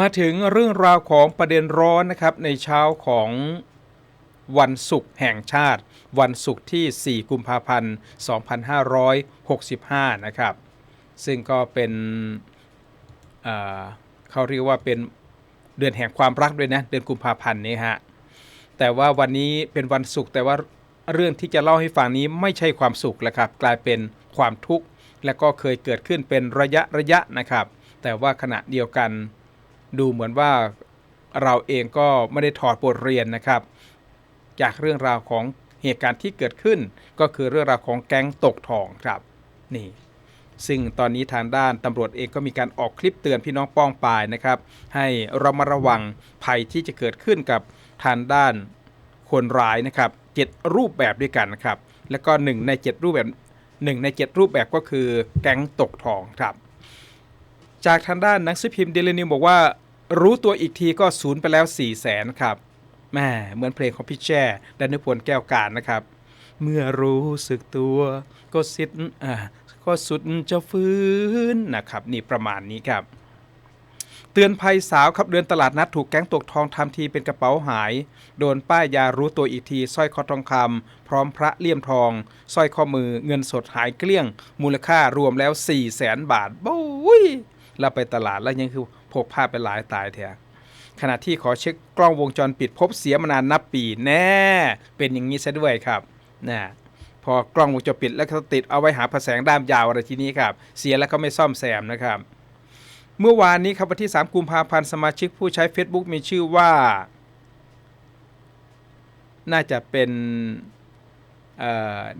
มาถึงเรื่องราวของประเด็นร้อนนะครับในเช้าของวันศุกร์แห่งชาติ วันศุกร์ที่ 4 กุมภาพันธ์ 2565 นะครับ ซึ่งก็เป็นเเขาเรียกว่าเป็นเดือนแห่งความรักด้วยนะ เดือนกุมภาพันธ์นี้ฮะ แต่ว่าวันนี้เป็นวันศุกร์แต่ว่าเรื่องที่จะเล่าให้ฟังนี้ไม่ใช่ความสุขแล้วครับ กลายเป็นความทุกข์และก็เคยเกิดขึ้นเป็นระยะระยะนะครับ แต่ว่าขณะเดียวกัน ดูเหมือนว่าเราเองก็ไม่ได้ถอดบทเรียนนะครับ จากเรื่องราวของเหตุการณ์ที่เกิดขึ้น ก็คือเรื่องราวของแก๊งตกทองครับนี่ซึ่งตอนนี้ทางด้านตำรวจเองก็มีการออกคลิปเตือนพี่น้องป้องปายนะครับ ให้เรามาระวังภัยที่จะเกิดขึ้นกับทางด้านคนร้ายนะครับเจ็ดรูปแบบด้วยกันนะครับ แล้วก็หนึ่งในเจ็ดรูปแบบหนึ่งในเจ็ดรูปแบบก็คือแก๊งตกทองครับ จากทางด้านนังสือพิมพ์เดลินิวบอกว่า รู้ตัวอีกทีก็สูญไปแล้ว4ี่แสนครับแม่เหมือนเพลงของพี่แจ้ดันุพลแก้วการนะครับ เมื่อรู้สึกตัวก็สิทธิ์อ่าก็สุดจะฟื้นนะครับ นี่ประมาณนี้ครับ เตือนภัยสาวครับเดินตลาดนัดถูกแก๊งตกทองทำทีเป็นกระเป๋าหาย โดนป้ายยารู้ตัวอีกทีสร้อยคอทองคำพร้อมพระเลี่ยมทองสร้อยข้อมือเงินสดหายเกลี้ยง มูลค่ารวมแล้ว4 0 0แสนบาทบุ้ยเราไปตลาดแล้วยังคือ พกผ้าไปหลายตายแท้ขณะที่ขอเช็คกล้องวงจรปิดพบเสียมานานนับปีแน่ เป็นอย่างนี้ซะด้วยครับนะพอกล้องวงจรปิดแล้วก็ติดเอาไว้หาผแสงด้ามยาวอะไรทีนี้ครับ เสียแล้วก็ไม่ซ่อมแซมนะครับ เมื่อวานนี้ครับวันที่ 3 กุมภาพันธ์สมาชิกผู้ใช้ Facebook มีชื่อว่า น่าจะเป็น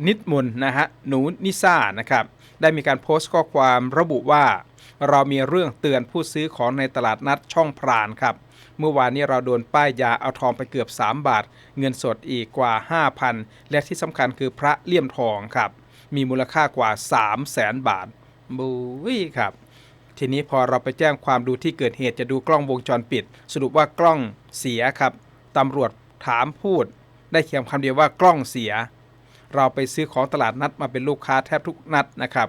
นิดมุนนะฮะหนูนิซ่านะครับ ได้มีการโพสต์ข้อความระบุว่า เรามีเรื่องเตือนผู้ซื้อของในตลาดนัดช่องพรานครับ เมื่อวานนี้เราโดนป้ายยาเอาทองไปเกือบ 3 บาท เงินสดอีกกว่า 5,000 และที่สำคัญคือพระเลี่ยมทองครับ มีมูลค่ากว่า 3 0 0แสนบาทบุ้ยครับ ทีนี้พอเราไปแจ้งความดูที่เกิดเหตุจะดูกล้องวงจรปิด สรุปว่ากล้องเสียครับตำรวจถามพูด ได้เขียนคำเดียวว่ากล้องเสีย เราไปซื้อของตลาดนัดมาเป็นลูกค้าแทบทุกนัดนะครับ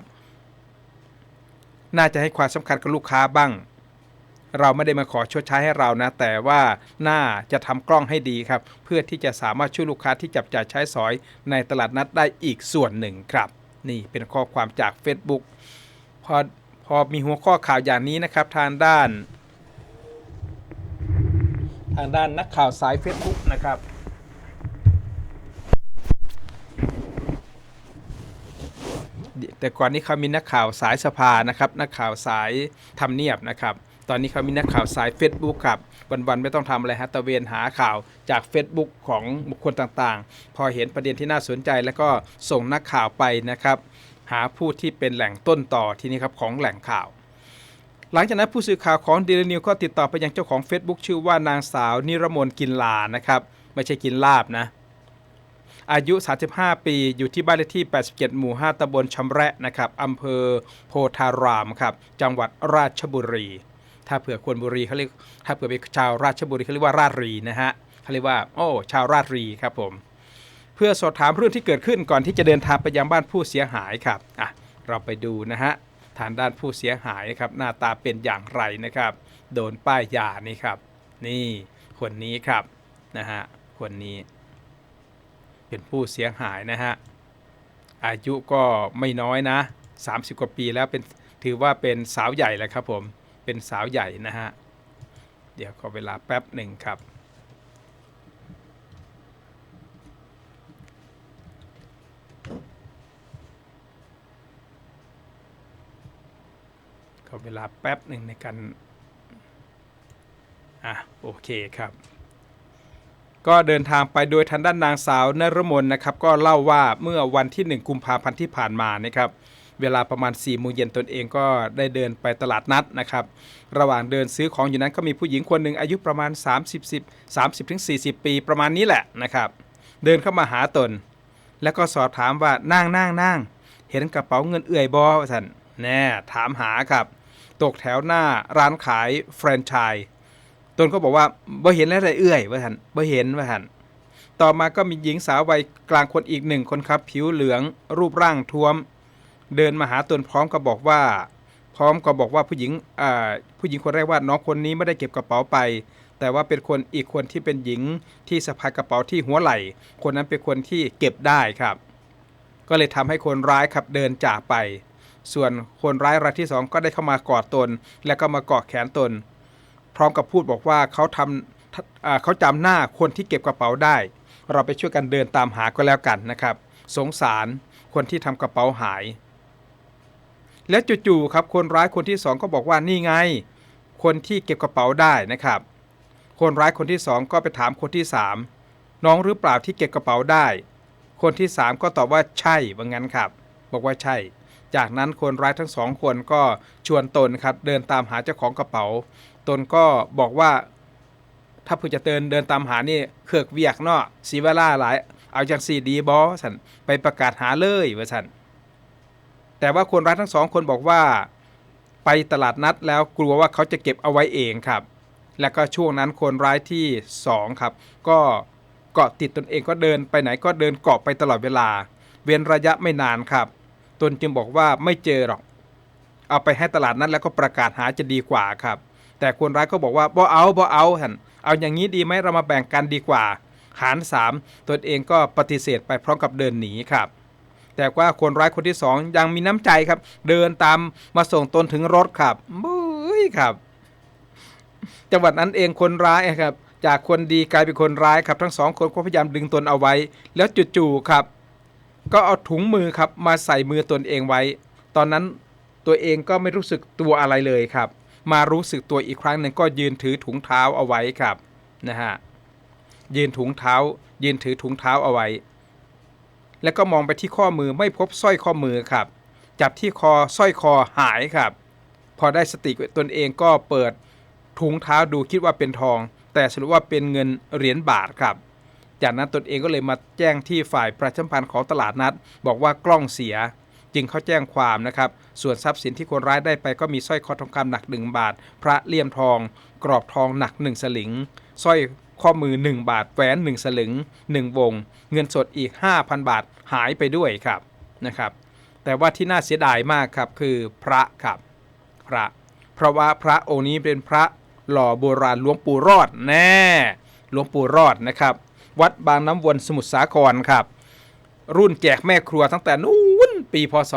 น่าจะให้ความสำคัญกับลูกค้าบ้าง เราไม่ได้มาขอชดใช้ให้เรานะ แต่ว่าน่าจะทำกล้องให้ดีครับ เพื่อที่จะสามารถช่วยลูกค้าที่จับจ่ายใช้สอยในตลาดนัดได้อีกส่วนหนึ่งครับ นี่เป็นข้อความจาก Facebook พอพอมีหัวข้อข่าวอย่างนี้นะครับ ทางด้าน ทางด้านนักข่าวสาย Facebook นะครับ แต่ก่อนนี้เขามีนักข่าวสายสภานะครับ นักข่าวสายทำเนียบนะครับตอนนี้เขามีนักข่าวสาย Facebook ครับ วันๆไม่ต้องทำอะไรฮะตะเวนหาข่าวจาก Facebook ของบุคคลต่างๆ พอเห็นประเด็นที่น่าสนใจแล้วก็ส่งนักข่าวไปนะครับ หาผู้ที่เป็นแหล่งต้นต่อที่นี่ครับของแหล่งข่าว หลังจากนั้นผู้สื่อข่าวของเดลนิวก็ติดต่อไปยังเจ้าของ Facebook ชื่อว่านางสาวนิรมนกินลานะครับ ไม่ใช่กินลาบนะ อายุ 35 ปี อยู่ที่บ้านเลขที่ 87 หมู่ 5ตำบลชำแระนะครับอำเภอโพธารามครับจังหวัดราชบุรี ถ้าเผื่อคนบุรีเขาเรียกถ้าเผื่อเป็นชาวราชบุรีเขาเรียกว่าราชรีนะฮะเขาเรียกว่าโอ้ชาวราชรีครับผมเพื่อสอบถามเรื่องที่เกิดขึ้นก่อนที่จะเดินทางไปยังบ้านผู้เสียหายครับอะเราไปดูนะฮะทางด้านผู้เสียหายครับหน้าตาเป็นอย่างไรนะครับ โดนป้ายยานี่ครับ นี่คนนี้ครับนะฮะคนนี้ เป็นผู้เสียหายนะฮะ อายุก็ไม่น้อยนะ 30 กว่าปีแล้วเป็นถือว่าเป็นสาวใหญ่แล้วครับผมเป็นสาวใหญ่นะฮะ เดี๋ยวขอเวลาแป๊บหนึ่งครับ ขอเวลาแป๊บหนึ่งในการอะโอเคครับ ก็เดินทางไปโดยทางด้านนางสาวนรมนนะครับ ก็เล่าว่าเมื่อวันที่ 1 กุมภาพันธ์ที่ผ่านมานะครับเวลาประมาณ4ี่โมงเย็นตนเองก็ได้เดินไปตลาดนัดนะครับ ระหว่างเดินซื้อของอยู่นั้นก็มีผู้หญิงคนหนึ่งอายุประมาณ 30 10 30ถึง40 ปีประมาณนี้แหละนะครับ เดินเข้ามาหาตน แล้วก็สอบถามว่านั่งนั่งนั่งเห็นกระเป๋าเงินเอื่อยบอท่านแน่ถามหาครับ ตกแถวหน้าร้านขายแฟรนไชส์ ตนก็บอกว่าบ่เห็นแล้วไรเอื้อยว่าท่านบ่เห็นว่าท่านต่อมาก็มีหญิงสาววัยกลางคนอีกหนึ่งคนครับ ผิวเหลือง รูปร่างท้วม เดินมาหาตนพร้อมกับอกว่า พร้อมกับอกว่าผู้หญิงผู้หญิงคนแรกว่าน้องคนนี้ไม่ได้เก็บกระเป๋าไป แต่ว่าเป็นคนอีกคนที่เป็นหญิงที่สะพายกระเป๋าที่หัวไหล่ คนนั้นเป็นคนที่เก็บได้ครับ ก็เลยทำให้คนร้ายครับเดินจากไป ส่วนคนร้ายรายที่สองก็ได้เข้ามากอดตน และก็มาเกาะแขนตน พร้อมกับพูดบอกว่าเขาทำเขาจำหน้าคนที่เก็บกระเป๋าได้ เราไปช่วยกันเดินตามหาก็แล้วกันนะครับ สงสารคนที่ทำกระเป๋าหาย และจู่ๆครับคนร้ายคนที่สองก็บอกว่านี่ไง คนที่เก็บกระเป๋าได้นะครับ คนร้ายคนที่สองก็ไปถามคนที่สามน้องหรือเปล่าที่เก็บกระเป๋าได้ คนที่สามก็ตอบว่าใช่ว่างั้นครับ บอกว่าใช่ จากนั้นคนร้ายทั้งสองคนก็ชวนตนครับเดินตามหาเจ้าของกระเป๋า ตนก็บอกว่าถ้าเพื่อจะเดินเดินตามหานี่เคือกเวียกเนาะสีเวลาหลาย เอาจังสีดีบอสันไปประกาศหาเลยว่าสันแต่ว่าคนร้ายทั้งสองคนบอกว่า ไปตลาดนัดแล้วกลัวว่าเขาจะเก็บเอาไว้เองครับ แล้วก็ช่วงนั้นคนร้ายที่สองครับ ก็เกาะติดตนเองก็เดินไปไหนก็เดินเกาะไปตลอดเวลา เว้นระยะไม่นานครับ ตนจึงบอกว่าไม่เจอหรอก เอาไปให้ตลาดนั้นแล้วก็ประกาศหาจะดีกว่าครับ แต่คนร้ายก็บอกว่าบ่เอาบ่เอาหันเอาอย่างนี้ดีไหมเรามาแบ่งกันดีกว่า หารสามตนเองก็ปฏิเสธไปพร้อมกับเดินหนีครับ แต่ว่าคนร้ายคนที่สองยังมีน้ำใจครับ เดินตามมาส่งตนถึงรถครับบุ้ยครับจังหวัดนั้นเองคนร้ายครับ จากคนดีกลายเป็นคนร้ายครับ ทั้งสองคนก็พยายามดึงตนเอาไว้ แล้วจู่ๆครับ ก็เอาถุงมือครับมาใส่มือตนเองไว้ ตอนนั้นตัวเองก็ไม่รู้สึกตัวอะไรเลยครับ มารู้สึกตัวอีกครั้งหนึ่งก็ยืนถือถุงเท้าเอาไว้ครับนะฮะยืนถุงเท้า ยืนถือถุงเท้าเอาไว้ แล้วก็มองไปที่ข้อมือไม่พบสร้อยข้อมือครับ จับที่คอสร้อยคอหายครับ พอได้สติตนเองก็เปิดถุงเท้าดูคิดว่าเป็นทอง แต่สรุปว่าเป็นเงินเหรียญบาทครับ จากนั้นตนเองก็เลยมาแจ้งที่ฝ่ายประชาสัมพันธ์ของตลาดนัด บอกว่ากล้องเสีย จึงเขาแจ้งความนะครับ ส่วนทรัพย์สินที่คนร้ายได้ไปก็มีสร้อยคอทองคำหนัก 1 บาท พระเลี่ยมทอง กรอบทองหนัก 1 สลึงสร้อยข้อมือ 1 บาทแหวน 1 สลึง 1 วง เงินสดอีก 5,000 บาทหายไปด้วยครับนะครับ แต่ว่าที่น่าเสียดายมากครับคือพระครับพระ เพราะว่าพระองค์นี้เป็นพระหล่อโบราณหลวงปู่รอดแน่หลวงปู่รอดนะครับ วัดบางน้ำวนสมุทรสาครครับ รุ่นแจกแม่ครัวตั้งแต่นู้ ปี พศ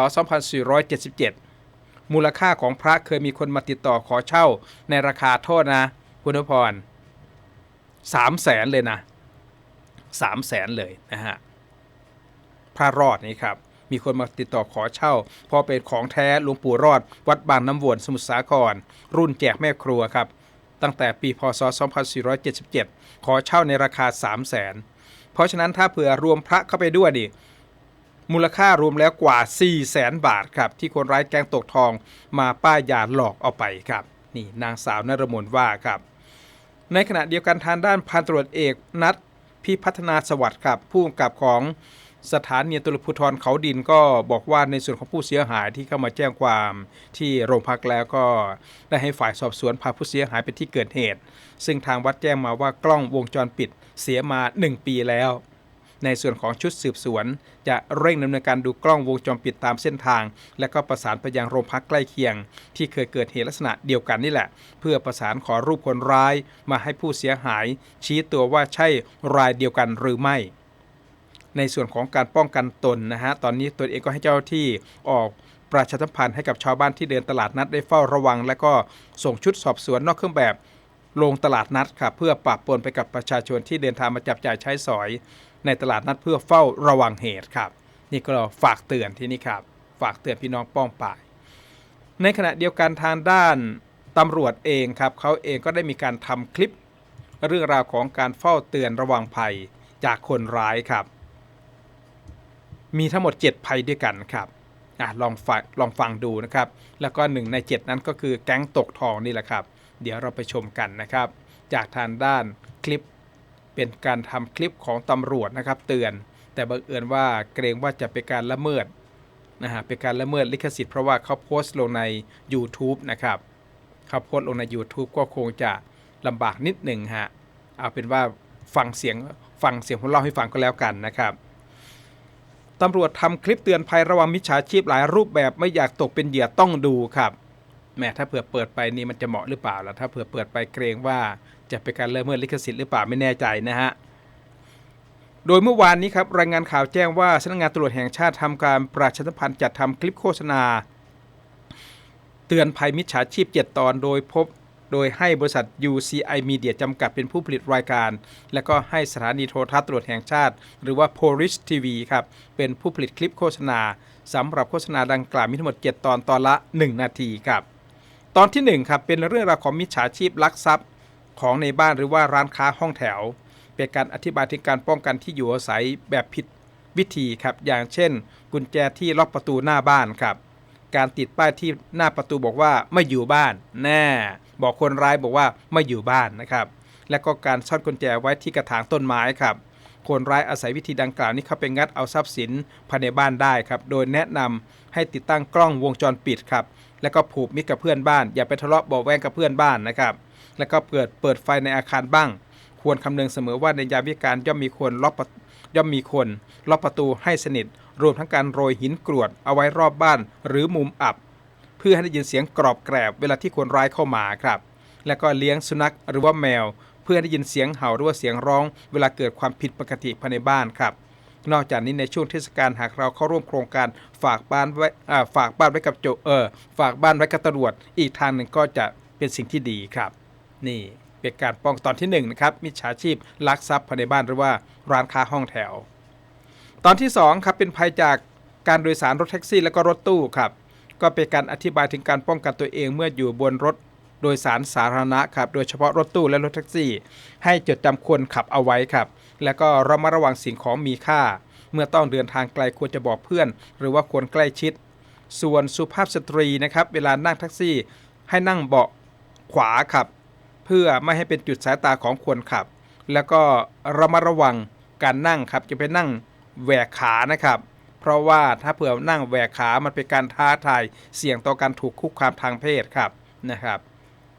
2477 มูลค่าของพระเคยมีคนมาติดต่อขอเช่าในราคาโทษนะ คุณพรสามแสนเลยนะสามแสนเลยนะฮะ พระรอดนี่ครับ มีคนมาติดต่อขอเช่าเพอเป็นของแท้หลวงปู่รอด วัดบางน้ำวนสมุทรสาคร รุ่นแจกแม่ครัวครับ ตั้งแต่ปี พศ 2477 ขอเช่าในราคา 3 0 0แสนเพราะฉะนั้นถ้าเผื่อรวมพระเข้าไปด้วยดิ มูลค่ารวมแล้วกว่า 4 0 0แสนบาทครับที่คนร้ายแกงตกทองมาป้ายยาหลอกเอาไปครับนี่นางสาวนรมนว่าครับ ในขณะเดียวกันทางด้านพันตรวจเอกนัดพิพัฒนาสวัสดิ์ครับผู้กำกับของสถานีตำรวจภูธรเขาดินก็บอกว่าในส่วนของผู้เสียหายที่เข้ามาแจ้งความที่โรงพักแล้วก็ได้ให้ฝ่ายสอบสวนพาผู้เสียหายไปที่เกิดเหตุ ซึ่งทางวัดแจ้งมาว่ากล้องวงจรปิดเสียมา 1 ปีแล้ว ในส่วนของชุดสืบสวน จะเร่งดำเนินการดูกล้องวงจรปิดตามเส้นทาง และก็ประสานไปยังโรงพักใกล้เคียง ที่เคยเกิดเหตุลักษณะเดียวกันนี่แหละ เพื่อประสานขอรูปคนร้าย มาให้ผู้เสียหาย ชี้ตัวว่าใช่รายเดียวกันหรือไม่ในส่วนของการป้องกันตนนะฮะ ตอนนี้ตนเองก็ให้เจ้าที่ออกประชาสัมพันธ์ให้กับชาวบ้านที่เดินตลาดนัดได้เฝ้าระวัง และก็ส่งชุดสอบสวนนอกเครื่องแบบลงตลาดนัดครับเพื่อปราบปรนไปกับประชาชนที่เดินทางมาจับจ่ายใช้สอย ในตลาดนัดเพื่อเฝ้าระวังเหตุครับ นี่ก็ฝากเตือนที่นี่ครับ ฝากเตือนพี่น้องป้องป่าย ในขณะเดียวกันทางด้านตำรวจเองครับเขาเองก็ได้มีการทำคลิป เรื่องราวของการเฝ้าเตือนระวังภัยจากคนร้ายครับ มีทั้งหมด 7 ภัยด้วยกันครับอะลองฟังลองฟังดูนะครับ แล้วก็หนึ่งใน 7 นั้นก็คือแก๊งตกทองนี่แหละครับ เดี๋ยวเราไปชมกันนะครับ จากทางด้านคลิป เป็นการทำคลิปของตำรวจนะครับ เตือน แต่บังเอิญว่าเกรงว่าจะเป็นการละเมิดนะฮะเป็นการละเมิดลิขสิทธิ์เพราะว่าเขาโพสต์ลงใน YouTube นะครับเขาโพสต์ลงใน YouTube ก็คงจะลำบากนิดหนึ่งฮะเอาเป็นว่าฟังเสียงฟังเสียงผมเล่าให้ฟังก็แล้วกันนะครับตำรวจทำคลิปเตือนภัยระวังมิจฉาชีพหลายรูปแบบไม่อยากตกเป็นเหยื่อต้องดูครับแหมถ้าเผื่อเปิดไปนี่มันจะเหมาะหรือเปล่าล่ะถ้าเผื่อเปิดไปเกรงว่า จะเป็นการละเมิดลิขสิทธิ์หรือเปล่าไม่แน่ใจนะฮะโดยเมื่อวานนี้ครับรายงานข่าวแจ้งว่าสำนักงานตำรวจแห่งชาติทำการประชาสัมพันธ์จัดทำคลิปโฆษณา เตือนภัยมิจฉาชีพ 7 ตอนโดยพบโดยให้บริษัท UCI Media จำกัดเป็นผู้ผลิตรายการ และก็ให้สถานีโทรทัศน์ตรวจแห่งชาติ หรือว่า Police TV ครับ เป็นผู้ผลิตคลิปโฆษณาสำหรับโฆษณาดังกล่าวมีทั้งหมด 7 ตอนตอนละ 1 นาทีครับ ตอนที่ 1 ครับ เป็นเรื่องราวของมิจฉาชีพลักทรัพย์ ของในบ้านหรือว่าร้านค้าห้องแถว เป็นการอธิบายถึงการป้องกันที่อยู่อาศัยแบบผิดวิธีครับ อย่างเช่น กุญแจที่ล็อกประตูหน้าบ้านครับ การติดป้ายที่หน้าประตูบอกว่าไม่อยู่บ้าน แน่ บอกคนร้ายบอกว่าไม่อยู่บ้านนะครับ และก็การซ่อนกุญแจไว้ที่กระถางต้นไม้ครับ คนร้ายอาศัยวิธีดังกล่าวนี้เข้าไปงัดเอาทรัพย์สินภายในบ้านได้ครับ โดยแนะนำให้ติดตั้งกล้องวงจรปิดครับ แล้วก็ผูกมิตรกับเพื่อนบ้าน อย่าไปทะเลาะเบาแวงกับเพื่อนบ้านนะครับ แล้วก็เปิดเปิดไฟในอาคารบ้าง ควรคำนึงเสมอว่าในยามวิการย่อมมีคนล็อกย่อมมีคนล็อกประตูให้สนิท รวมทั้งการโรยหินกรวดเอาไว้รอบบ้านหรือมุมอับ เพื่อให้ได้ยินเสียงกรอบแกรบเวลาที่คนร้ายเข้ามาครับ แล้วก็เลี้ยงสุนัขหรือว่าแมว เพื่อให้ได้ยินเสียงเห่าหรือว่าเสียงร้อง เวลาเกิดความผิดปกติภายในบ้านครับนอกจากนี้ในช่วงเทศกาลหากเราเข้าร่วมโครงการฝากบ้านไว้ฝากบ้านไว้กับโจเออฝากบ้านไว้กับตำรวจ อีกทางหนึ่งก็จะเป็นสิ่งที่ดีครับ นี่เป็นการป้องตอนที่หนึ่งนะครับมิจฉาชีพลักทรัพย์ภายในบ้านหรือว่าร้านค้าห้องแถว ตอนที่สองครับเป็นภัยจากการโดยสารรถแท็กซี่ และก็รถตู้ครับก็เป็นการอธิบายถึงการป้องกันตัวเองเมื่ออยู่บนรถโดยสารสาธารณะครับโดยเฉพาะรถตู้และรถแท็กซี่ ให้จดจำควรขับเอาไว้ครับ แล้วก็ระมัดระวังสิ่งของมีค่า เมื่อต้องเดินทางไกลควรจะบอกเพื่อน หรือว่าควรใกล้ชิด ส่วนสุภาพสตรีนะครับ เวลานั่งแท็กซี่ ให้นั่งเบาะขวาครับ เพื่อไม่ให้เป็นจุดสายตาของคนขับ แล้วก็ระมัดระวังการนั่งครับจะไปนั่งแหวกขานะครับ เพราะว่าถ้าเผื่อนั่งแหวกขามันเป็นการท้าทายเสี่ยงต่อการถูกคุกคามทางเพศครับนะครับ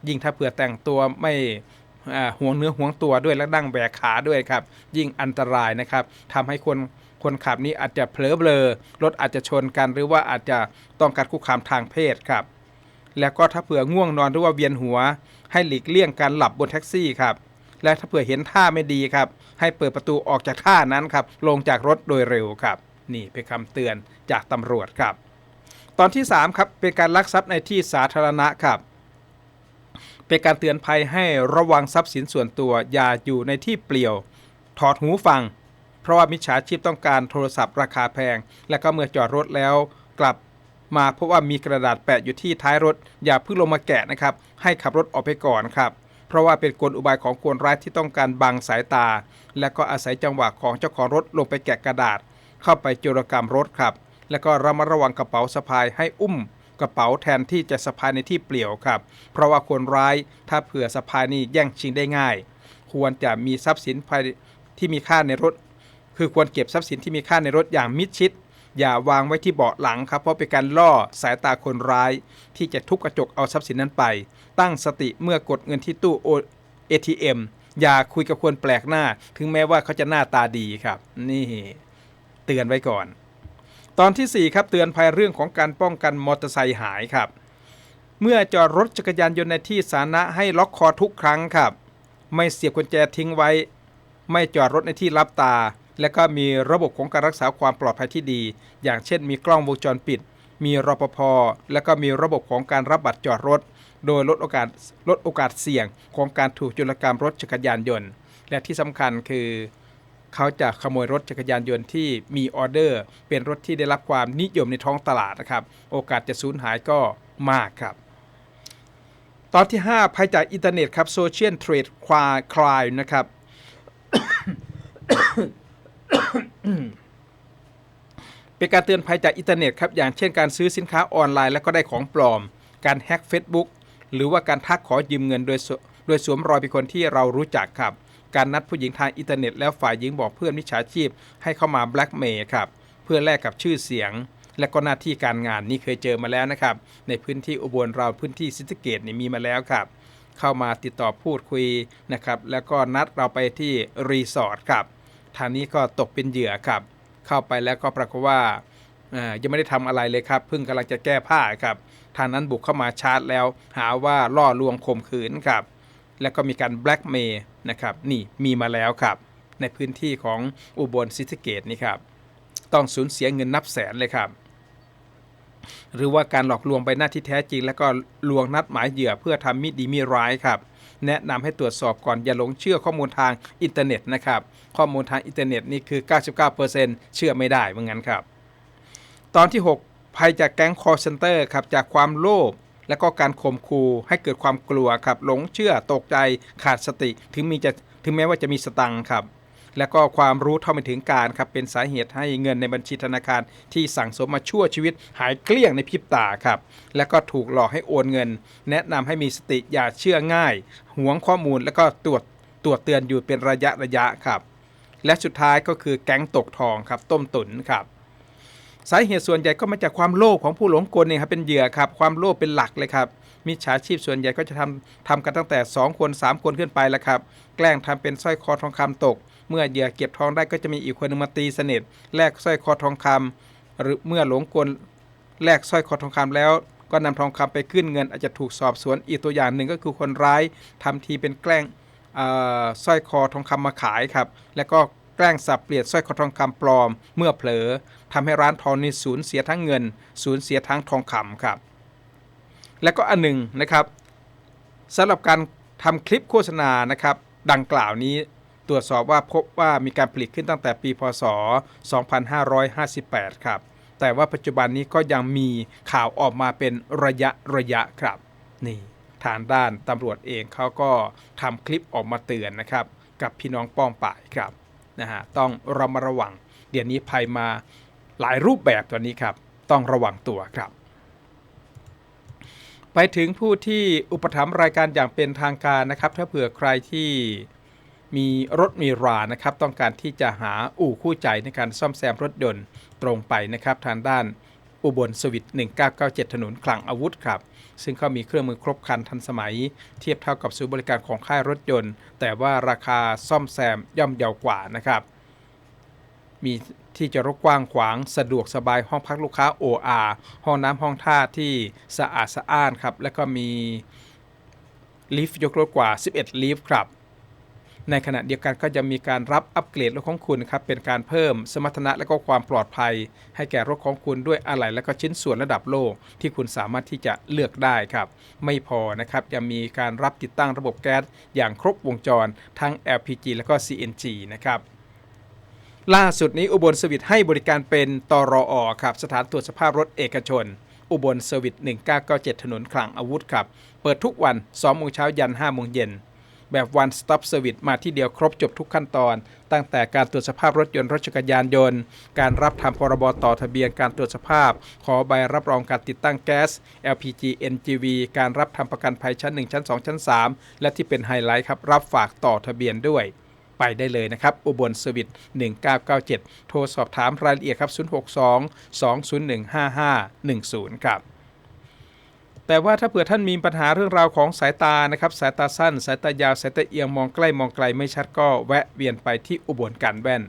ยิ่งถ้าเผื่อแต่งตัวไม่ห่วงเนื้อห่วงตัวด้วยและนั่งแบกขาด้วยครับ ยิ่งอันตรายนะครับทำให้คนคนขับนี้อาจจะเผลอเบลอรถอาจจะชนกันหรือว่าอาจจะต้องการคุกคามทางเพศครับ แล้วก็ถ้าเผื่อง่วงนอนหรือว่าเวียนหัว ให้หลีกเลี่ยงการหลับบนแท็กซี่ครับ และถ้าเผื่อเห็นท่าไม่ดีครับ ให้เปิดประตูออกจากท่านั้นครับ ลงจากรถโดยเร็วครับ นี่เป็นคำเตือนจากตำรวจครับ ตอนที่3ครับเป็นการลักทรัพย์ในที่สาธารณะครับ เป็นการเตือนภัยให้ระวังทรัพย์สินส่วนตัว อย่าอยู่ในที่เปลี่ยว ถอดหูฟัง เพราะว่ามิจฉาชีพต้องการโทรศัพท์ราคาแพง และก็เมื่อจอดรถแล้วกลับ มาพบว่ามีกระดาษแปะอยู่ที่ท้ายรถ อย่าเพิ่งลงมาแกะนะครับ ให้ขับรถออกไปก่อนครับ เพราะว่าเป็นกลอุบายของคนร้ายที่ต้องการบังสายตา และก็อาศัยจังหวะของเจ้าของรถลงไปแกะกระดาษ เข้าไปโจรกรรมรถครับ แล้วก็ระมัดระวังกระเป๋าสะพายให้อุ้มกระเป๋าแทนที่จะสะพายในที่เปลี่ยวครับ เพราะว่าคนร้ายถ้าเผื่อสะพายนี่แย่งชิงได้ง่าย ควรจะมีทรัพย์สินภายที่มีค่าในรถ คือควรเก็บทรัพย์สินที่มีค่าในรถอย่างมิดชิด อย่าวางไว้ที่เบาะหลังครับ เพราะเป็นการล่อสายตาคนร้าย ที่จะทุบกระจกเอาทรัพย์สินนั้นไป ตั้งสติเมื่อกดเงินที่ตู้ ATM อย่าคุยกับคนแปลกหน้า ถึงแม้ว่าเขาจะหน้าตาดีครับ นี่เตือนไว้ก่อน ตอนทีสี่4 ครับเตือนภัยเรื่องของการป้องกันมอเตอร์ไซค์หายครับ เมื่อจอดรถจักรยานยนต์ในที่สาธารณะให้ล็อกคอทุกครั้งครับ ไม่เสียบกุญแจทิ้งไว้ ไม่จอดรถในที่รับตา และก็มีระบบของการรักษาความปลอดภัยที่ดี อย่างเช่น มีกล้องวงจรปิด มีรปภและก็มีระบบของการรับบัตรจอดรถ โดยลดโอกาสลดโอกาสเสี่ยงของการถูกจุลกรรมรถจักรยานยนต์ และที่สำคัญคือเขาจะขโมยรถจักรยานยนต์ที่มีออเดอร์ เป็นรถที่ได้รับความนิยมในท้องตลาดนะครับ โอกาสจะสูญหายก็มากครับ ตอนที่ 5ภัยจากอินเทอร์เน็ตครับโซเชียลเทรดคลายคลายนะครับ เป็นการเตือนภัยจากอินเทอร์เน็ตครับอย่างเช่นการซื้อสินค้าออนไลน์แล้วก็ได้ของปลอม การแฮ็ก Facebook หรือว่าการทักขอยืมเงินโดยโดยสวมรอยเป็นคนที่เรารู้จักครับ การนัดผู้หญิงทางอินเทอร์เน็ตแล้วฝ่ายหญิงบอกเพื่อนมิจฉาชีพ ให้เข้ามาแบล็กเมย์ครับเพื่อแลกกับชื่อเสียง และก็หน้าที่การงานนี่เคยเจอมาแล้วนะครับ ในพื้นที่อุบลเราพื้นที่ศรีสะเกดนี่มีมาแล้วครับ เข้ามาติดต่อพูดคุยนะครับแล้วก็นัดเราไปที่รีสอร์ทครับทางนี้ก็ตกเป็นเหยื่อครับ เข้าไปแล้วก็ปรากฏว่าเออยังไม่ได้ทำอะไรเลยครับเพิ่งกำลังจะแก้ผ้าครับทางนั้นบุกเข้ามาชาร์จแล้ว หาว่าล่อลวงข่มขืนครับ แล้วก็มีการแบล็กเมย์นะครับนี่มีมาแล้วครับ ในพื้นที่ของอุบลศรีสะเกดนี่ครับต้องสูญเสียเงินนับแสนเลยครับหรือว่าการหลอกลวงไปหน้าที่แท้จริง แล้วก็ลวงนัดหมายเหยื่อเพื่อทำมิดีมิร้ายครับ แนะนำให้ตรวจสอบก่อนอย่าหลงเชื่อข้อมูลทางอินเทอร์เน็ตนะครับ ข้อมูลทางอินเทอร์เน็ตนี่คือ 99%เชื่อไม่ได้เหมือนกันครับ ตอนที่ 6 ภัยจากแก๊งคอร์เซนเตอร์ครับจากความโลภและก็การข่มขู่ให้เกิดความกลัวครับหลงเชื่อตกใจขาดสติ ถึงมีจะถึงแม้ว่าจะมีสตังค์ครับ และก็ความรู้เท่าไม่ถึงการครับเป็นสาเหตุให้เงินในบัญชีธนาคารที่สั่งสมมาชั่วชีวิตหายเกลี้ยงในพริบตาครับและก็ถูกหลอกให้โอนเงิน แนะนำให้มีสติอย่าเชื่อง่ายหวงข้อมูลแล้วก็ตรวจตรวจเตือนอยู่เป็นระยะระยะครับ และสุดท้ายก็คือแก๊งตกทองครับต้มตุ๋นครับสาเหตุส่วนใหญ่ก็มาจากความโลภของผู้หลงกลเนี่ยครับเป็นเหยื่อครับความโลภเป็นหลักเลยครับมิจฉาชีพส่วนใหญ่ก็จะทำทำกันตั้งแต่ 2 คน 3 คนขึ้นไปแล้วครับ แกล้งทำเป็นสร้อยคอทองคำตก เมื่อเหยื่อเก็บทองได้ก็จะมีอีกคนหนึงมาตีสนิทแลกสร้อยคอทองคำหรือเมื่อหลงกลแลกสร้อยคอทองคำแล้วก็นำทองคำไปขึ้นเงินอาจจะถูกสอบสวนอีกตัวอย่างหนึ่งก็คือคนร้ายทำทีเป็นแกล้งสร้อยคอทองคำมาขายครับ แล้วก็แกล้งสับเปลี่ยนสร้อยคอทองคำปลอม เมื่อเผลอทำให้ร้านทองนี่สูญเสียทั้งเงิน สูญเสียทั้งทองคำครับ และก็อันหนึ่งนะครับสำหรับการทำคลิปโฆษณานะครับ ดังกล่าวนี้ ตรวจสอบว่าพบว่ามีการผลิตขึ้นตั้งแต่ปีพศ 2558 ครับ แต่ว่าปัจจุบันนี้ก็ยังมีข่าวออกมาเป็นระยะระยะครับ นี่ทางด้านตำรวจเองเขาก็ทำคลิปออกมาเตือนนะครับ กับพี่น้องป้องป่ายครับนะฮะต้องระมัดระวัง เดี๋ยวนี้ภัยมาหลายรูปแบบตัวนี้ครับ ต้องระวังตัวครับ ไปถึงผู้ที่อุปถัมภ์รายการอย่างเป็นทางการนะครับ ถ้าเผื่อใครที่ มีรถมีรานะครับ ต้องการที่จะหาอู่คู่ใจในการซ่อมแซมรถยนต์ตรงไปนะครับทางด้านอุบลสวิต1997 ถนนคลังอาวุธครับ ซึ่งเขามีเครื่องมือครบครันทันสมัย เทียบเท่ากับศูนย์บริการของค่ายรถยนต์ แต่ว่าราคาซ่อมแซมย่อมเยาวกว่านะครับ มีที่จอดรถกว้างขวางสะดวกสบายห้องพักลูกค้า OR ห้องน้ำห้องท่าที่สะอาดสะอ้านครับ แล้วก็มีลิฟต์ยกรถกว่า 11 ลิฟต์ครับ ในขณะเดียวกันก็จะมีการรับอัปเกรดรถของคุณครับเป็นการเพิ่มสมรรถนะและก็ความปลอดภัย ให้แก่รถของคุณด้วยอะไหล่และก็ชิ้นส่วนระดับโลก ที่คุณสามารถที่จะเลือกได้ครับไม่พอนะครับยังมีการรับติดตั้งระบบแก๊สอย่างครบวงจร ทั้ง LPG และก็ CNG นะครับล่าสุดนี้อุบลสวิตให้บริการเป็นตรออครับสถานตรวจสภาพรถเอกชน อุบลสวิต1997 ถนนคลังอาวุธครับ เปิดทุกวัน2โมงเช้ายัน5โมงเย็น แบบ one stop service มาที่เดียวครบจบทุกขั้นตอน ตั้งแต่การตรวจสภาพรถยนต์รถจักรยานยนต์ การรับทำพรบต่อทะเบียนการตรวจสภาพ ขอใบรับรองการติดตั้งแก๊ส LPG NGV การรับทำประกันภัยชั้น 1 ชั้น 2 ชั้น 3 และที่เป็นไฮไลท์ครับรับฝากต่อทะเบียนด้วยไปได้เลยนะครับ อุบลสวิต1997 โทรสอบถามรายละเอียดครับ 062 201 5510 ครับ แต่ว่าถ้าเผื่อท่านมีปัญหาเรื่องราวของสายตานะครับ สายตาสั้น สายตายาว สายตาเอียงมองใกล้มองไกลไม่ชัดก็แวะเวียนไปที่อุบลการแว่น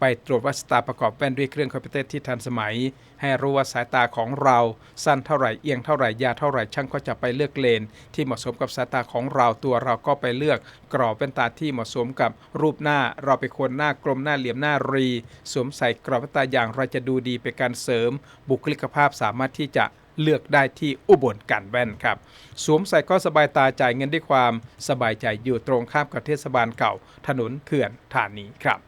ไปตรวจวัดสายตาประกอบแว่นด้วยเครื่องคอมพิวเตอร์ที่ทันสมัย ให้รู้ว่าสายตาของเราสั้นเท่าไหร่เอียงเท่าไหร่ยาวเท่าไหร่ช่างก็จะไปเลือกเลน ที่เหมาะสมกับสายตาของเราตัวเราก็ไปเลือก กรอบแว่นตาที่เหมาะสมกับรูปหน้า เราไปควรหน้ากลมหน้าเหลี่ยมหน้ารี สวมใส่กรอบแว่นตาอย่างไราจะดูดีเป็นการเสริม บุคลิกภาพสามารถที่จะ เลือกได้ที่อุบลการแว่นครับ สวมใส่ก็สบายตาจ่ายเงินด้วยความสบายใจอยู่ตรงข้ามกับเทศบาลเก่า ถนนเขื่อนฐานนี้ครับ